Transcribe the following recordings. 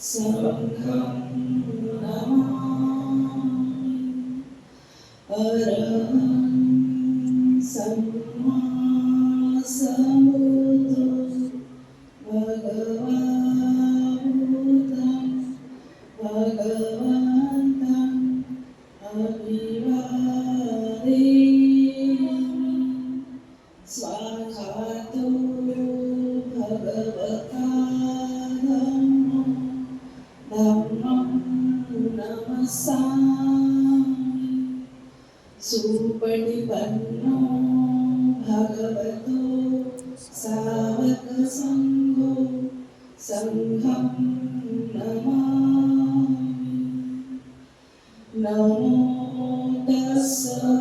संघं coração.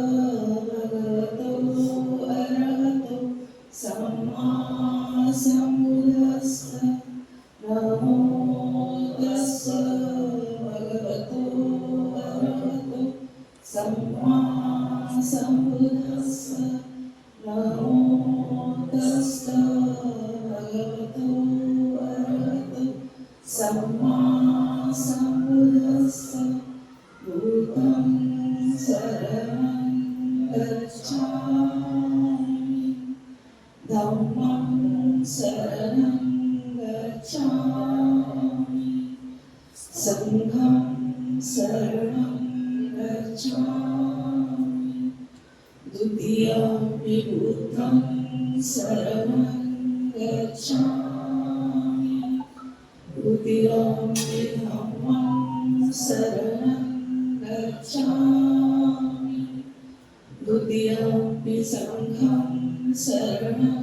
सङ्घं शरणं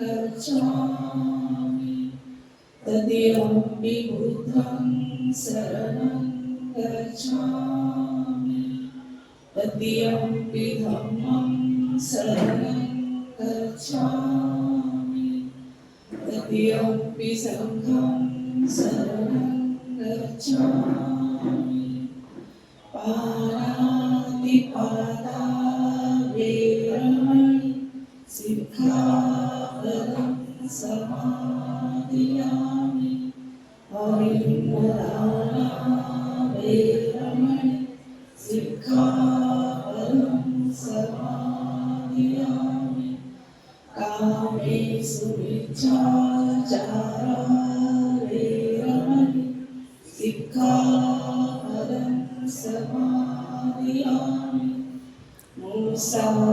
गच्छामि तृतीयमपि बुद्धं शरणं गच्छामि तृतीयमपि धम्मं शरणं गच्छामि तृतीयमपि सङ्घं शरणं गच्छामि समादियामि हरिन्द्राणा वेरमणि सिक्खापदं समादियामि कामेषु मिच्छाचारा वेरमणि सिक्खापदं समादियामि मुसावादा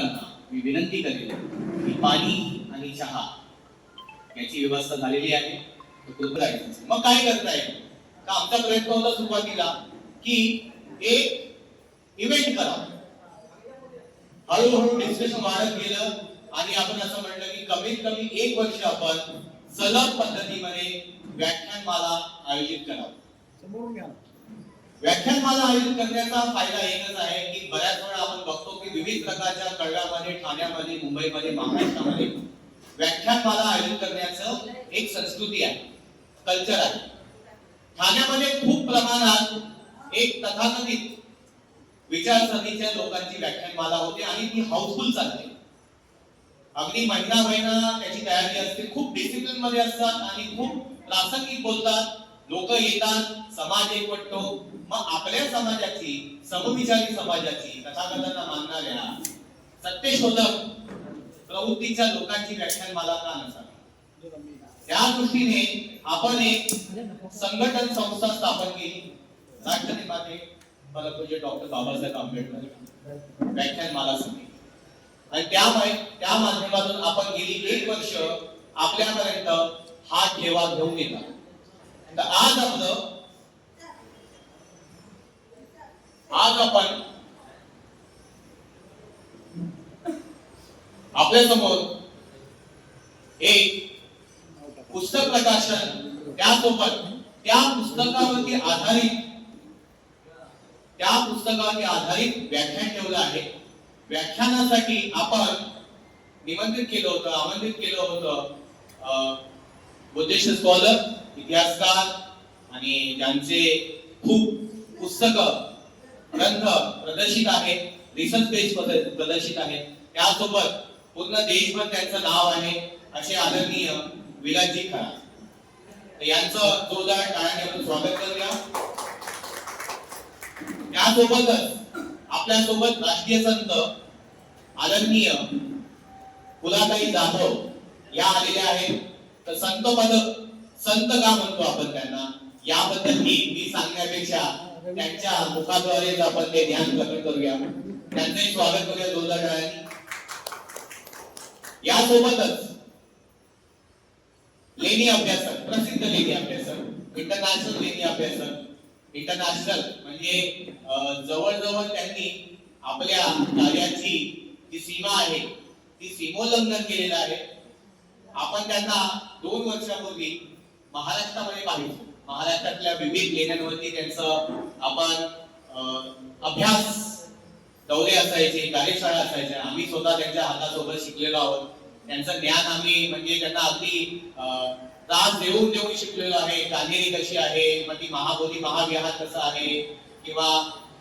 उपासकांना मी विनंती करेन की पाणी आणि चहा याची व्यवस्था झालेली आहे. मग काय करताय? का आमचा प्रयत्न होता सुरुवातीला की एक इव्हेंट करा. हळूहळू डिस्कशन वाढत गेलं आणि आपण असं म्हणलं की कमीत कमी एक वर्ष आपण सलग पद्धतीमध्ये व्याख्यानमाला आयोजित करावं. व्याख्यानमाला आयोजित करण्याचा फायदा एकच आहे की बऱ्याच वेळा आपण बघतो की विविध प्रकारच्या कळव्यामध्ये ठाण्यामध्ये मुंबईमध्ये महाराष्ट्रामध्ये व्याख्यानमाला आयोजित करण्याचं एक संस्कृती आहे कल्चर आहे. ठाण्यामध्ये खूप प्रमाणात एक तथाकथित विचारसरणीच्या लोकांची व्याख्यानमाला होते आणि ती हाऊसफुल चालते. अगदी महिना महिना त्याची तयारी असते खूप डिसिप्लिनमध्ये असतात आणि खूप प्रासंगिक बोलतात. लोक येतात समाज एकवटतो. मग आपल्या समाजाची समविचारी समाजाची तथागतांना मानणाऱ्या सत्यशोधक प्रवृत्तीच्या लोकांची व्याख्यानमाला का नसावी त्या दृष्टीने आपण एक संघटन संस्था स्थापन केली. राष्ट्रनिर्माते परमपूज्य डॉक्टर बाबासाहेब आंबेडकर व्याख्यानमाला समिती आणि त्यामुळे त्या माध्यमातून आपण गेली एक वर्ष आपल्यापर्यंत हा ठेवा घेऊन येतात. तर आज आपलं आज आपण आपल्यासमोर एक पुस्तक प्रकाशन त्यासोबत त्या पुस्तकावरती आधारित त्या पुस्तकावरती आधारित व्याख्यान ठेवलं आहे. व्याख्यानासाठी आपण निमंत्रित केलं होतं आमंत्रित केलं होतं बुद्धिस्ट स्कॉलर इतिहासकार आणि ज्यांचे खूप पुस्तक ग्रंथ प्रदर्शित आहेत रिसर्च बेस प्रदर्शित आहेत त्यासोबत पूर्ण देशभर त्यांचं नाव आहे असे आदरणीय विलासजी खरा यांचं जोरदार टाळ्याने आपण स्वागत करूया. त्यासोबतच आपल्यासोबत राष्ट्रीय संत आदरणीय कुलाताई जाधव या आलेल्या आहेत. तर संत पदक संत का म्हणतो आपण त्यांना? याबद्दल ही मी सांगण्यापेक्षा त्यांच्या मुखाद्वारेच आपण ते ध्यान प्रकट करूया. त्यांचंही स्वागत करूया दोन टाळ्यांनी यासोबतच लेणी अभ्यासक प्रसिद्ध लेणी अभ्यासक इंटरनॅशनल लेणी अभ्यासक इंटरनॅशनल म्हणजे जवळजवळ त्यांनी आपल्या कार्याची जी सीमा आहे ती सीमोल्लंघन केलेलं आहे. आपण त्यांना दोन वर्षापूर्वी महाराष्ट्रामध्ये पाहिजे महाराष्ट्रातल्या विविध लेण्यांवरती त्यांचं आपण अभ्यास दौरे असायचे कार्यशाळा असायच्या. आम्ही स्वतः त्यांच्या हातासोबत शिकलेलो आहोत. त्यांचं ज्ञान आम्ही म्हणजे त्यांना अगदी अं, त्रास देऊन देऊन शिकलेलो आहे. कान्हेरी कशी आहे मग ती महाबोधी महाविहार कसं आहे किंवा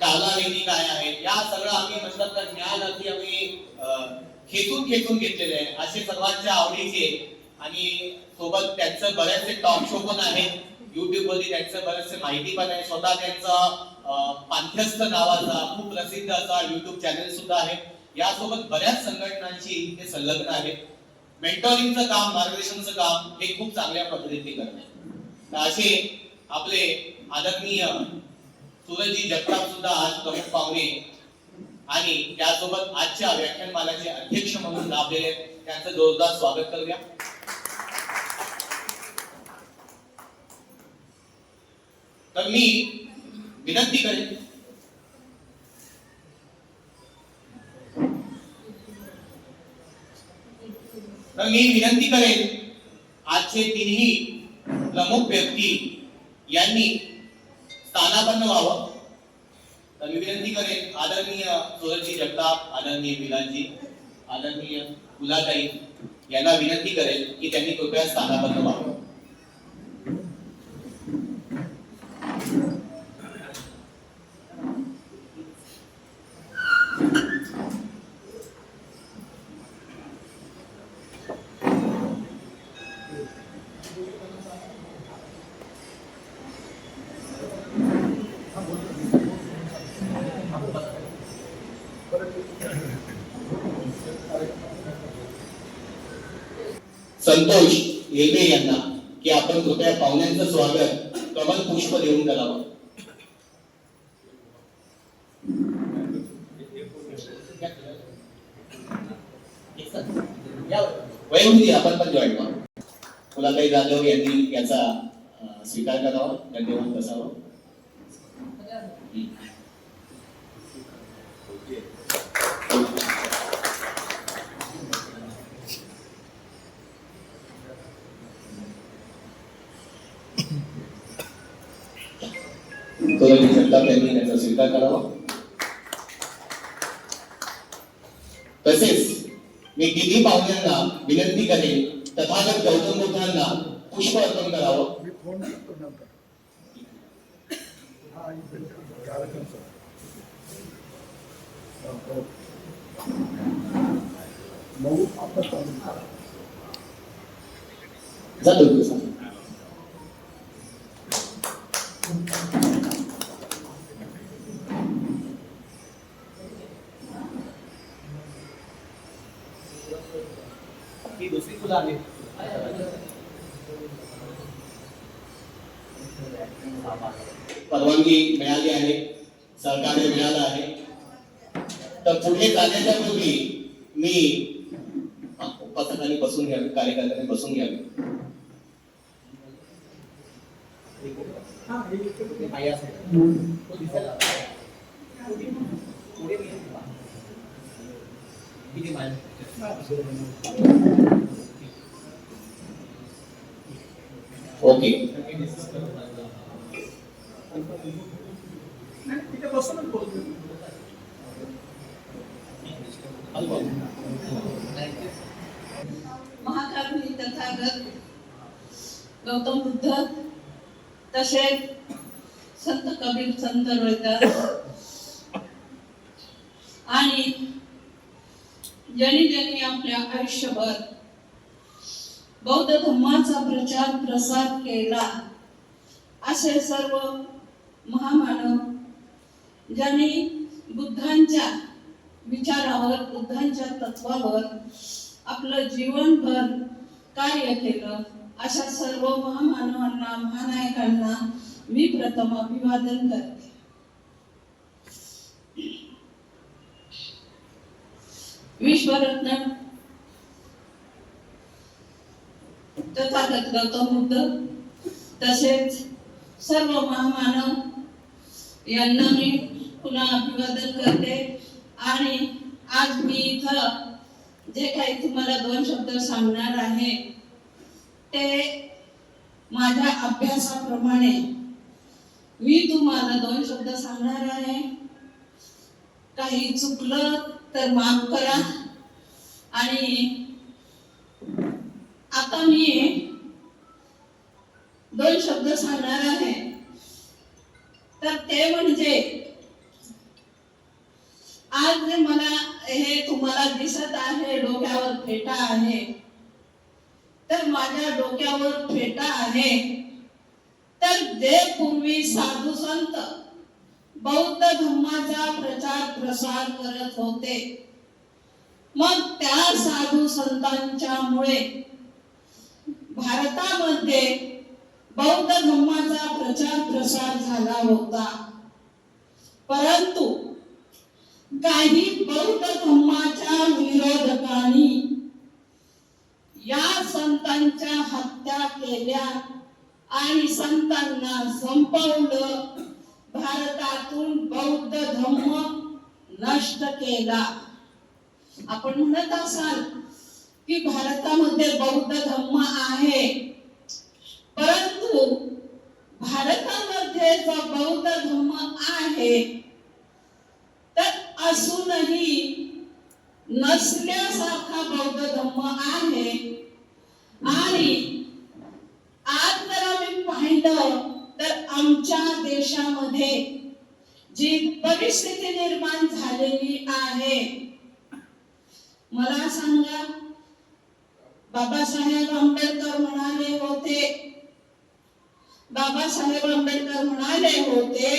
काला लेणी काय आहे या सगळं आम्ही म्हणतात तर ज्ञान अगदी आम्ही अं, खेचून खेचून घेतलेले आहे. असे सर्वांच्या आवडीचे आणि सोबत त्यांचं बरेचसे टॉक शो पण आहेत. युट्यूब वरती त्यांचं बरेचसे माहिती पण आहे. स्वतः त्यांचा पांथ्यस्थ नावाचा खूप प्रसिद्ध असा युट्यूब चॅनल सुद्धा आहे. यासोबत बऱ्याच संघटनांशी ते संलग्न आहेत मेंटॉरिंगचं काम मार्गदर्शनचं काम हे खूप चांगल्या पद्धतीने करतात. असे आपले आदरणीय सुरजी जगताप सुद्धा आज प्रमुख पाहुणे आणि त्यासोबत आजच्या व्याख्यानमालाचे अध्यक्ष म्हणून लाभलेले त्यांचं जोरदार स्वागत करूया. तर मी विनंती करेन. तर मी विनंती करेन आजचे तिन्ही प्रमुख व्यक्ती यांनी स्थानापन्न व्हावं. तर मी विनंती करेन आदरणीय सोरजी जगताप आदरणीय विलासजी आदरणीय फुलाताई यांना विनंती करेल की त्यांनी कृपया स्थानापन्न व्हावं. संतोष येल्वे यांना की आपण कृपया पाहुण्यांचं स्वागत कमल पुष्प देऊन करावं. वयोवृद्धी आपण पण जॉईन व्हा फुलाताई जाधव यांनी याचा स्वीकार करावा. धन्यवाद बसावा हम्म. सोनाली जगताप यांनी त्याचा स्वीकार करावा तसेच मी पाहुण्यांना विनंती करेन तथागत गौतम बुद्धांना पुष्प अर्पण करावं. नंतर. हा नऊ आता चालू करा. जातो. ही आली परवानगी मिळाली आहे सरकारने मिळालं आहे. तर पुढे जाण्याच्या पूर्वी मी हा, उपासकांनी बसून घ्यावे कार्यकर्त्यांनी बसून घ्यावे हा, हे इथे. आई असेल. तो दिसायला. ओके. महाकारुणी तथागत गौतम बुद्ध तसेच संत कबीर संत रोहिदास आणि ज्यांनी ज्यांनी आपल्या आयुष्यभर बौद्ध धर्माचा प्रचार प्रसार केला. असे सर्व महामानव ज्यांनी बुद्धांच्या विचारावर बुद्धांच्या तत्वावर आपलं जीवनभर कार्य केलं अशा सर्व महामानवांना महानायकांना मी प्रथम अभिवादन करते. विश्वरत्न तथागत गौतम बुद्ध तसेच सर्व महामानव यांना मी पुन्हा अभिवादन करते. आणि आज मी इथं जे काही तुम्हाला दोन शब्द सांगणार आहे ते माझ्या अभ्यासाप्रमाणे मी तुम्हाला दोन शब्द सांगणार आहे. काही चुकलं तर माफ करा. आणि आता मी दोन शब्द सांगणार आहे. तर ते म्हणजे आज जे मला हे तुम्हाला दिसत आहे डोक्यावर फेटा आहे तर माझ्या डोक्यावर फेटा आहे. तर जे पूर्वी साधू संत बौद्ध धर्माचा प्रचार प्रसार करत होते मग त्या साधू संतांच्या मुळे भारतामध्ये बौद्ध धर्माचा प्रचार प्रसार झाला होता. परंतु काही बौद्ध धर्माच्या विरोधकांनी या संतांच्या हत्या केल्या आणि संतांना संपवलं. भारतातून बौद्ध धर्म नष्ट केला. आपण म्हणत असाल की भारतामध्ये बौद्ध धर्म आहे. परंतु भारतामध्ये जो बौद्ध धर्म आहे तर असूनही नसल्यासारखा बौद्ध धर्म आहे. आणि आज जर आम्ही पाहिलं तर आमच्या देशामध्ये जी परिस्थिती निर्माण झालेली आहे मला सांगा बाबासाहेब आंबेडकर म्हणाले होते. बाबासाहेब आंबेडकर म्हणाले होते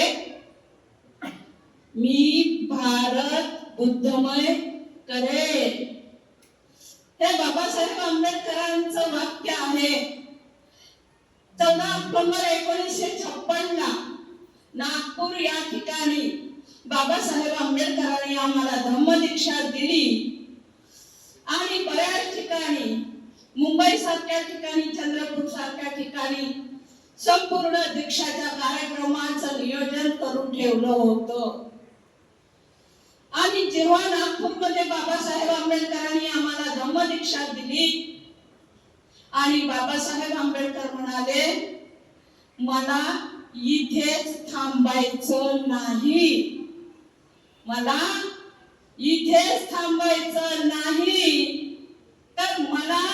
मी भारत बुद्धमय करेल हे बाबासाहेब आंबेडकरांचं वाक्य आहे. चौदा ऑक्टोबर एकोणीसशे छप्पन ला नागपूर या ठिकाणी बाबासाहेब आंबेडकरांनी आम्हाला धम्मदीक्षा दिली. आणि बऱ्याच ठिकाणी मुंबई सारख्या ठिकाणी चंद्रपूर सारख्या ठिकाणी संपूर्ण दीक्षाच्या कार्यक्रमाचं नियोजन करून ठेवलं होतं. आणि जेव्हा नागपूरमध्ये बाबासाहेब आंबेडकरांनी आम्हाला धम्मदीक्षा दिली आणि बाबासाहेब आंबेडकर म्हणाले मला इथेच थांबायचं नाही. मला इथेच थांबायचं नाही. तर मला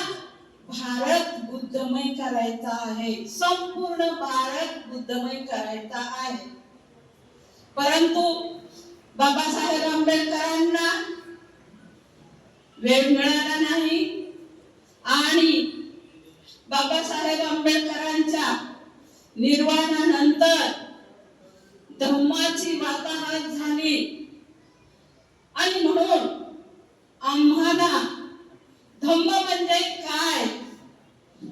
भारत बुद्धमय करायचा आहे. संपूर्ण भारत बुद्धमय करायचा आहे. परंतु बाबासाहेब आंबेडकरांना वेळ मिळाला नाही आणि बाबासाहेब आंबेडकरांच्या निर्वाणानंतर धम्माची वाताहत झाली. आणि म्हणून आम्हाला धम्म म्हणजे काय?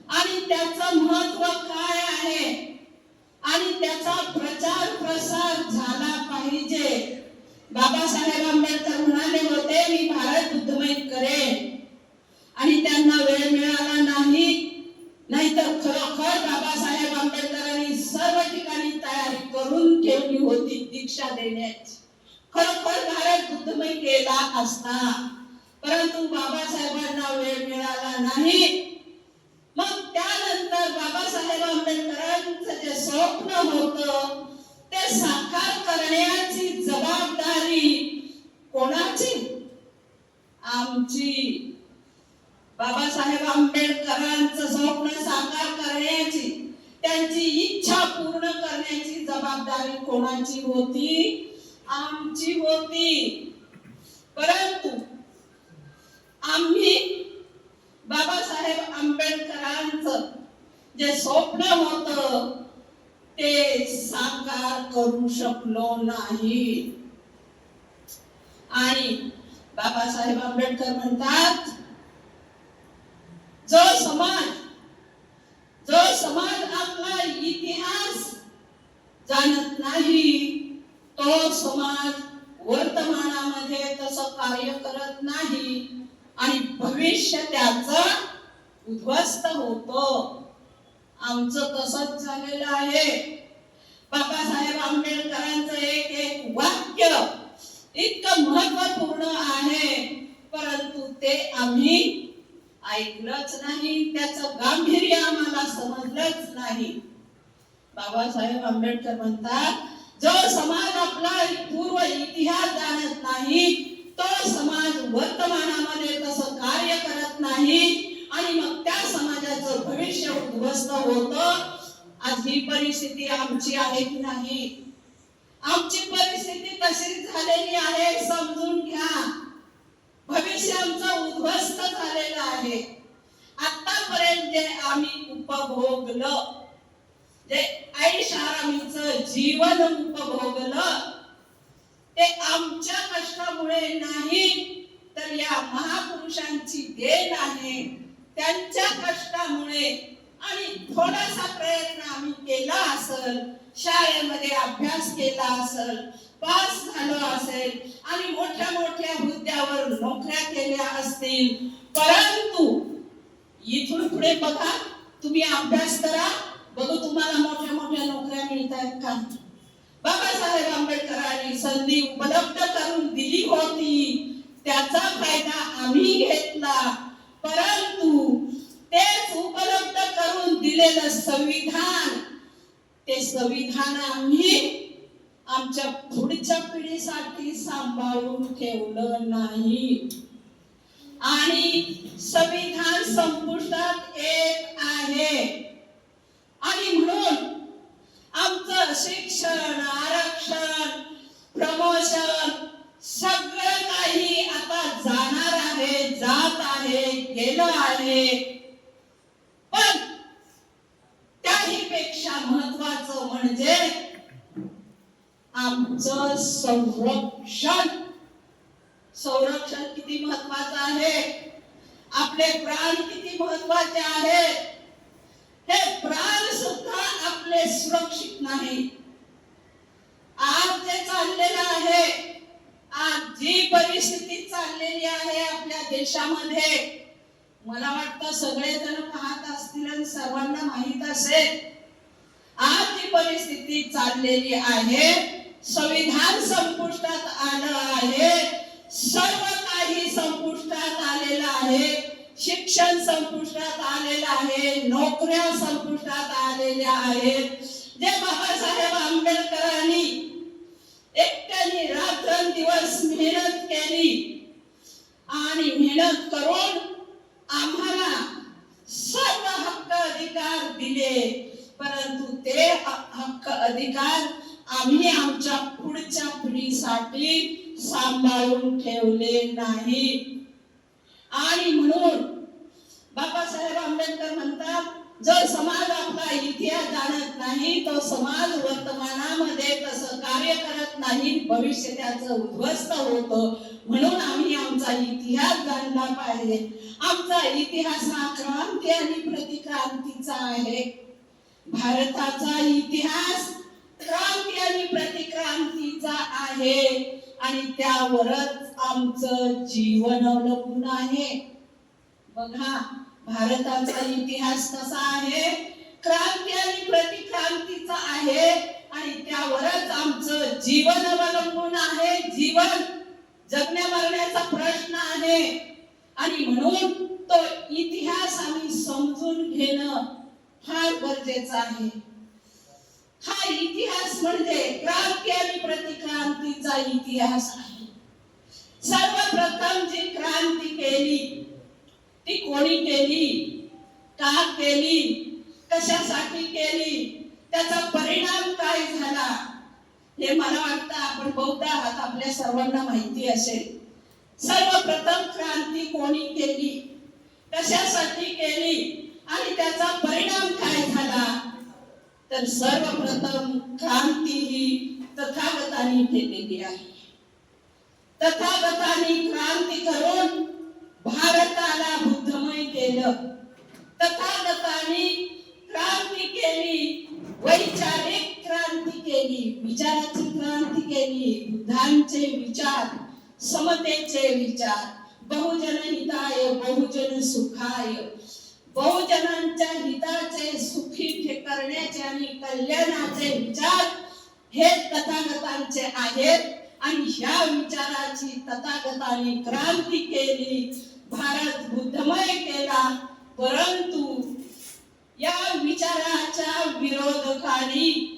आणि त्याचं महत्त्व काय आहे? आणि त्याचा प्रचार प्रसार झाला पाहिजे. बाबासाहेब आंबेडकर म्हणाले होते मी भारत बुद्धमय करेन. आणि त्यांना वेळ मिळाला नाही. नाहीतर खरोखर बाबासाहेब आंबेडकरांनी सर्व ठिकाणी तयारी करून ठेवली होती दीक्षा देण्याची. खरोखर भारत बुद्धमय केला असता. परंतु बाबासाहेबांना वेळ मिळाला नाही. मग त्यानंतर बाबासाहेब आंबेडकरांचं जे स्वप्न होत ते साकार करण्याची जबाबदारी कोणाची? आमची. बाबासाहेब आंबेडकरांचं स्वप्न साकार करण्याची त्यांची इच्छा पूर्ण करण्याची जबाबदारी कोणाची होती? आमची होती. परंतु आम्ही बाबासाहेब आंबेडकरांचं जे स्वप्न होत ते साकार करू शकलो नाही. आणि बाबासाहेब आंबेडकर म्हणतात जो समाज जो समाज आपला इतिहास जाणत नाही तो समाज वर्तमानामध्ये तसं कार्य करत नाही. आणि भविष्य त्याच उद्ध्वस्त होतो. आमचं तसंच झालेलं आहे. बाबासाहेब आंबेडकरांचं एक एक वाक्य इतकं महत्त्वपूर्ण आहे. परंतु ते आम्ही ऐकलंच नाही. त्याचं गांभीर्य आम्हाला समजलंच नाही. बाबासाहेब आंबेडकर म्हणतात जो समाज आपला पूर्व इतिहास जाणत नाही तो समाज वर्तमानामध्ये तसं कार्य करत नाही आणि मग त्या समाजाचं भविष्य उद्ध्वस्त होत. आज ही परिस्थिती आमची आहे की नाही? आमची परिस्थिती तशी झालेली आहे समजून घ्या. भविष्य आमचं उद्ध्वस्त झालेलं आहे. आतापर्यंत जे आम्ही उपभोगलं. जे ऐश आरामीच जीवन उपभोगलं ते आमच्या कष्टामुळे नाही तर या महापुरुषांची देण आहे. त्यांच्या कष्टामुळे आणि थोडासा प्रयत्न आम्ही केला असल शाळेमध्ये अभ्यास केला असल पास झालो असेल आणि मोठ्या मोठ्या हुद्द्यावर नोकऱ्या केल्या असतील. परंतु इथून पुढे बघा तुम्ही अभ्यास करा. बघू तुम्हाला मोठ्या मोठ्या नोकऱ्या मिळत आहेत का? बाबासाहेब आंबेडकरांनी संधी उपलब्ध करून दिली होती. त्याचा फायदा आम्ही घेतला. परंतु तेच उपलब्ध करून दिलेलं संविधान. ते संविधान आम्ही आमच्या पुढच्या पिढीसाठी सांभाळून ठेवलं नाही. आणि संविधान संपुष्टात येत आहे. आणि म्हणून आमचं शिक्षण आरक्षण प्रमोशन सगळं काही आता जाणार आहे जात आहे गेलं आहे. पण त्याही पेक्षा महत्वाचं म्हणजे आमचं संरक्षण. संरक्षण किती महत्वाचं आहे? आपले प्राण किती महत्त्वाचे आहेत हे प्राण सुद्धा आपले सुरक्षित नाही. आज जे चाललेलं आहे आज जी परिस्थिती चाललेली आहे आपल्या देशामध्ये मला वाटतं सगळेजण पाहत असतील आणि सर्वांना माहीत असेल आज जी परिस्थिती चाललेली आहे संविधान संपुष्टात आलं आहे सर्व काही संपुष्टात आलेलं आहे शिक्षण संपुष्टात आलेलं आहे नोकऱ्या संपुष्टात आलेल्या आहेत. जे बाबासाहेब आंबेडकरांनी एकट्याने रात्रंदिवस मेहनत केली आणि मेहनत करून आम्हाला सर्व हक्क अधिकार दिले. परंतु ते हक्क अधिकार आम्ही आमच्या पुढच्या पिढीसाठी सांभाळून ठेवले नाही. आणि म्हणून बाबासाहेब आंबेडकर म्हणतात जो समाज आपला इतिहास जाणत नाही तो समाज वर्तमानामध्ये तसं कार्य करत नाही भविष्य त्याचं उद्ध्वस्त होतं. म्हणून आम्ही आमचा इतिहास जाणला पाहिजे. आमचा इतिहास हा क्रांती आणि प्रतिक्रांतीचा आहे. भारताचा इतिहास क्रांती आणि प्रतिक्रांतीचा आहे. आणि त्यावरच आमचं जीवन अवलंबून आहे. बघा भारताचा इतिहास कसा आहे? क्रांती आणि प्रतिक्रांतीचा आहे. आणि त्यावरच आमचं जीवन अवलंबून आहे. जीवन जगण्या मरण्याचा प्रश्न आहे. आणि म्हणून तो इतिहास आम्ही समजून घेणं फार गरजेचं आहे. हा इतिहास म्हणजे क्रांती आणि प्रतिक्रांतीचा इतिहास आहे. सर्वप्रथम जी क्रांती केली ती कोणी केली? का केली? कशासाठी केली? त्याचा परिणाम काय झाला? हे मला वाटतं आपण बहुधा आहात आपल्या सर्वांना माहिती असेल. सर्वप्रथम क्रांती कोणी केली? कशासाठी केली? आणि त्याचा परिणाम काय झाला? तर सर्वप्रथम क्रांती ही तथागतांनी केलेली आहे. तथागतांनी क्रांती करून भारताला बुद्धमय केलं. तथागतांनी क्रांती केली. वैचारिक क्रांती केली. विचाराची क्रांती केली. बुद्धांचे विचार समतेचे विचार. बहुजन हिताय बहुजन सुखाय. बहुजनांच्या हिताचे सुखी करण्याचे आणि कल्याणाचे विचार हे तथागतांचे आहेत. आणि ह्या विचाराची तथागताने क्रांती केली. भारत बुद्धमय केला. परंतु या विचाराच्या विरोधकांनी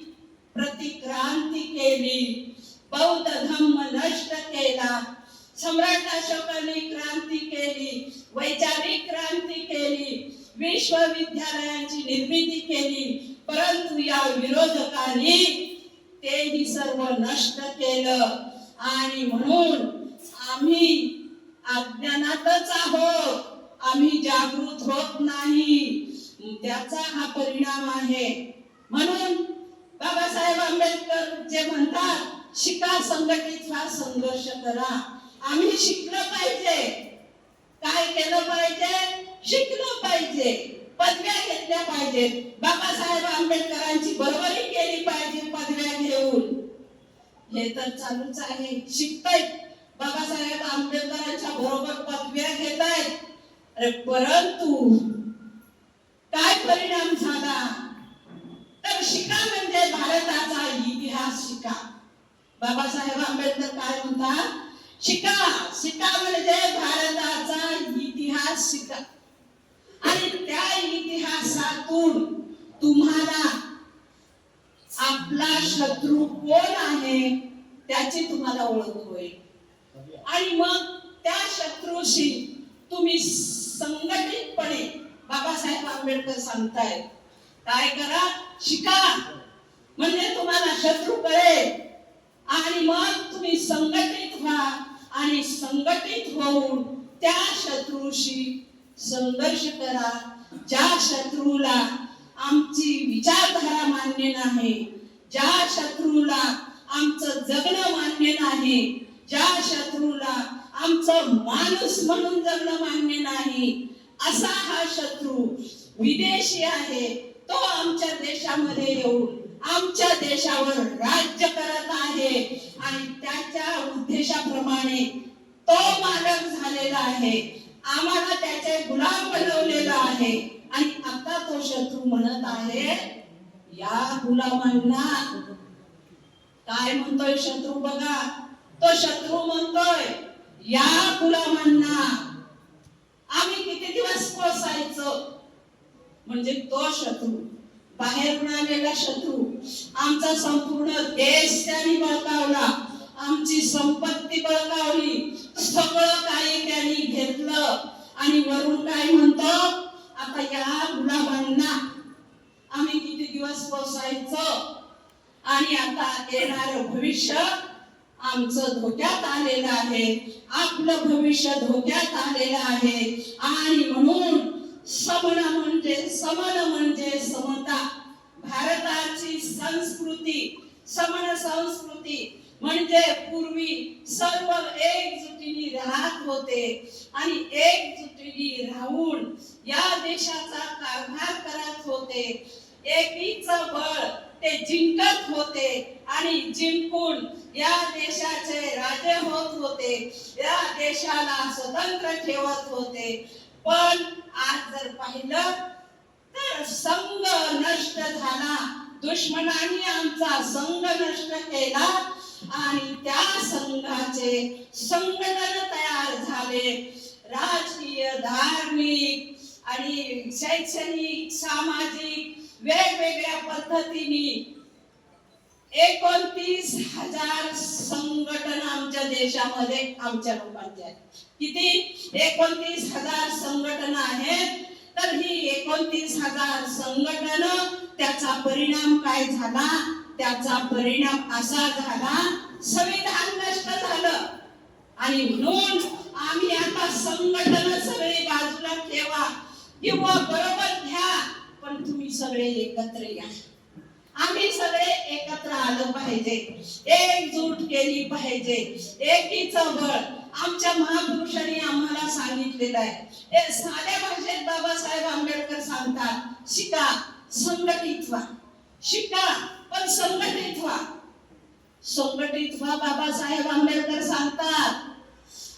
प्रतिक्रांती केली. बौद्ध धम्म नष्ट केला. सम्राट अशोकाने क्रांती केली. वैचारिक क्रांती केली. विश्वविद्यालयांची निर्मिती केली. परंतु या विरोधकांनी तेही सर्व नष्ट केलं. आणि म्हणून आम्ही अज्ञानातच आहोत. आम्ही जागृत होत नाही. त्याचा हा परिणाम आहे. म्हणून बाबासाहेब आंबेडकर जे म्हणतात शिका संघटित व्हा संघर्ष करा. आम्ही शिकलं पाहिजे. काय केलं पाहिजे? शिकलं पाहिजे. पदव्या घेतल्या पाहिजेत. बाबासाहेब आंबेडकरांची बरोबरी केली पाहिजे पदव्या घेऊन. हे तर चालूच आहे. शिकतायत बाबासाहेब आंबेडकरांच्या बरोबर पदव्या घेत आहेत अरे परंतु काय परिणाम झाला? तर शिका म्हणजे भारताचा इतिहास शिका. बाबासाहेब आंबेडकर काय म्हणतात? शिका शिका म्हणजे भारताचा इतिहास शिका. आणि त्या इतिहासातून तुम्हाला आपला शत्रू कोण आहे त्याची तुम्हाला ओळख होईल. आणि मग त्या शत्रूशी तुम्ही संघटितपणे बाबासाहेब आंबेडकर सांगतायत काय करा? शिका. म्हणजे तुम्हाला शत्रू कळेल. आणि मग तुम्ही संघटित व्हा. आणि संघटित होऊन त्या शत्रूशी संघर्ष करा. ज्या शत्रूला आमची विचारधारा मान्य नाही ज्या शत्रूला आमचं जगणं मान्य नाही ज्या शत्रूला आमचं माणूस म्हणून जगणं मान्य नाही असा हा शत्रू विदेशी आहे तो आमच्या देशामध्ये येऊन आमच्या देशावर राज्य करत आहे आणि त्याच्या उद्देशाप्रमाणे तो मालक झालेला आहे. आम्हाला त्याचे गुलाम बनवलेला आहे आणि आता तो शत्रू म्हणत आहे या गुलामांना काय म्हणतोय शत्रू बघा तो शत्रू म्हणतोय या गुलामांना आम्ही किती दिवस पोसायचं? म्हणजे तो शत्रू बाहेरून आलेला शत्रू आमचा संपूर्ण देश त्यांनी बळकावला आमची संपत्ती बळकावली सगळं काही त्यांनी घेतलं आणि वरून काय म्हणतो? आता या गुलाबांना आम्ही किती दिवस पोसायचं? आणि आता येणार भविष्य आमचं धोक्यात आलेलं आहे. आपलं भविष्य धोक्यात आलेलं आहे. आणि म्हणून समन म्हणजे समन म्हणजे समता. भारताची संस्कृती समन संस्कृती म्हणजे पूर्वी सर्व एकजुटीने राहत होते. आणि एकजुटीने राहून या देशाचा कारभार करत होते. एकीच बळ ते जिंकत होते आणि जिंकून या देशाचे राजे होत होते. या देशाला स्वतंत्र ठेवत होते. पण आज जर पाहिलं तर संघ नष्ट झाला. दुश्मनाने आमचा संघ नष्ट केला आणि त्या संघाचे संघटन तयार झाले. राजकीय धार्मिक आणि शैक्षणिक सामाजिक वेगवेगळ्या पद्धतीने एकोणतीस हजार संघटना आमच्या देशामध्ये आमच्या लोकांच्या आहेत. किती? एकोणतीस हजार संघटना आहेत. तर ही एकोणतीस हजार संघटना त्याचा परिणाम काय झाला? त्याचा परिणाम असा झाला संविधान नष्ट झालं. आणि म्हणून आम्ही आता संघटन सगळे बाजूला ठेवा. किंवा बरोबर घ्या. पण तुम्ही सगळे एकत्र या. आम्ही सगळे एकत्र आलो पाहिजे. एकजूट केली पाहिजे. एकीचं बळ. आमच्या महापुरुषांनी आम्हाला सांगितलेलं आहे. हे साध्या भाषेत बाबासाहेब आंबेडकर सांगतात शिका संघटित व्हा शिका पण संघटित व्हा संघटित व्हा बाबासाहेब आंबेडकर सांगतात.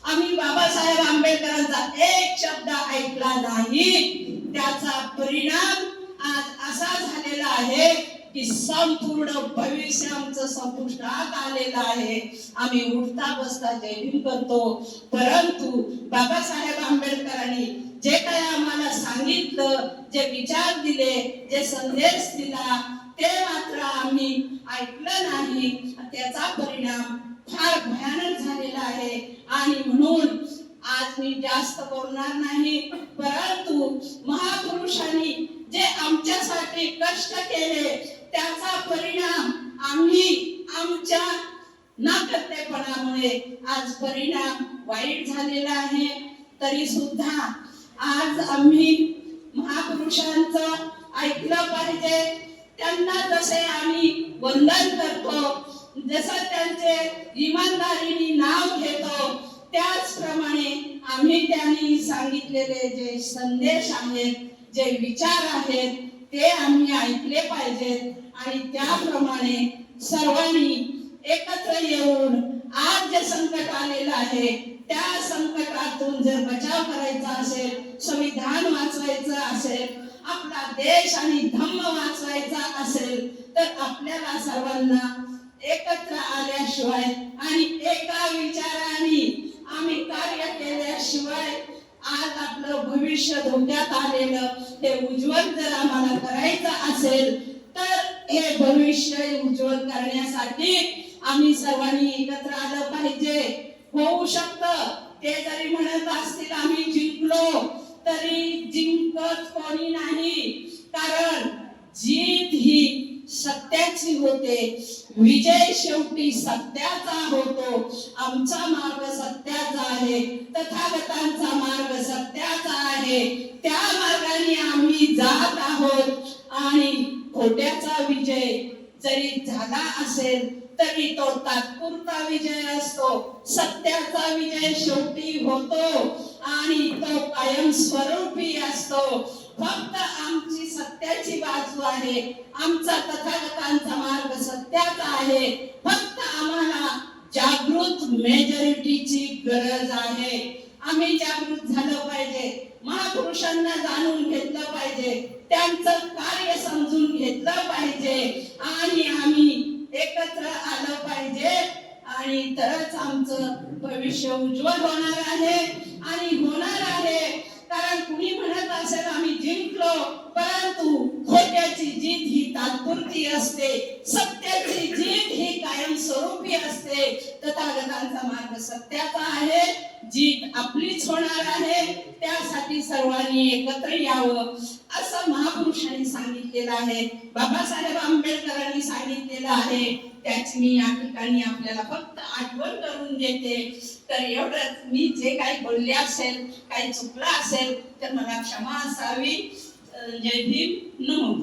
आम्ही बाबासाहेब आंबेडकरांचा एक शब्द ऐकला नाही. त्याचा परिणाम आज असा झालेला आहे की संपूर्ण भविष्य आमचं संपुष्टात आलेलं आहे. आम्ही उठता बसता जयभीम करतो. परंतु बाबासाहेब आंबेडकरांनी जे काय आम्हाला सांगितलं जे विचार दिले जे संदेश दिला ते मात्र आम्ही ऐकलं नाही. त्याचा परिणाम फार भयानक झालेला आहे. आणि म्हणून आज मी जास्त बोलणार नाही. परंतु महापुरुषांनी जे आमच्यासाठी कष्ट केले त्याचा परिणाम आम्ही आमच्या नाकर्तेपणामुळे आज परिणाम वाईट झालेला आहे. तरी सुद्धा आज आम्ही महापुरुषांचं ऐकलं पाहिजे. त्यांना जसे आम्ही वंदन करतो जसं त्यांचे इमानदारीने नाव घेतो त्याचप्रमाणे आम्ही त्यांनी सांगितलेले जे संदेश आहेत जे विचार आहेत ते आम्ही ऐकले पाहिजेत. आणि त्याप्रमाणे सर्वांनी एकत्र येऊन आज जे संकट आलेलं आहे त्या संकटातून जर बचाव करायचा असेल संविधान वाचवायचं असेल आपला देश आणि धम्म वाचवायचा असेल तर आपल्याला सर्वांना एकत्र आल्याशिवाय आणि एका विचाराने आम्ही कार्य केल्याशिवाय आज आपलं भविष्य धोक्यात आलेलं हे उज्ज्वल जर आम्हाला करायचं असेल तर हे भविष्य उज्ज्वल करण्यासाठी आम्ही सर्वांनी एकत्र आलं पाहिजे. होऊ शकतं. ते जरी म्हणत असतील आम्ही जिंकलो तरी जिंकत कोणी नाही. कारण जीत ही सत्याची होते. विजय शेवटी सत्याचा होतो. आमचा मार्ग सत्याचा आहे. तथागतांचा मार्ग सत्याचा आहे. त्या मार्गाने आम्ही जात आहोत. आणि खोट्याचा विजय जरी झाला असेल तरी तो तात्पुरता विजय असतो. सत्याचा विजय शेवटी होतो. आणि तो कायम स्वरूपी असतो. फक्त आमची सत्याची बाजू आहे. आमचा तथागतांचा मार्ग सत्याचा आहे. फक्त आम्हाला जागृत मेजॉरिटीची गरज आहे. आम्ही जागृत झालं पाहिजे. महापुरुषांना जाणून घेतलं पाहिजे. त्यांचं कार्य समजून घेतलं पाहिजे. आणि आम्ही एकत्र आलं पाहिजे. आणि तरच आमचं भविष्य उज्ज्वल होणार आहे. आणि होणार आहे. कारण कुणी म्हणत असेल आम्ही जिंकलो परंतु खोट्याची जीत ही तात्पुरती असते. सत्याची जीत ही कायम स्वरूपी असते. तथागतांचा मार्ग सत्याचा आहे. जीत आपलीच होणार आहे. त्यासाठी सर्वांनी एकत्र यावं असं महापुरुषांनी सांगितलेलं आहे. बाबासाहेब आंबेडकरांनी सांगितलेलं आहे. त्याच मी या ठिकाणी आपल्याला फक्त आठवण करून देते. तर एवढंच. मी जे काही बोलले असेल काही चुकलं असेल तर मला क्षमा असावी. जय भीम. नमो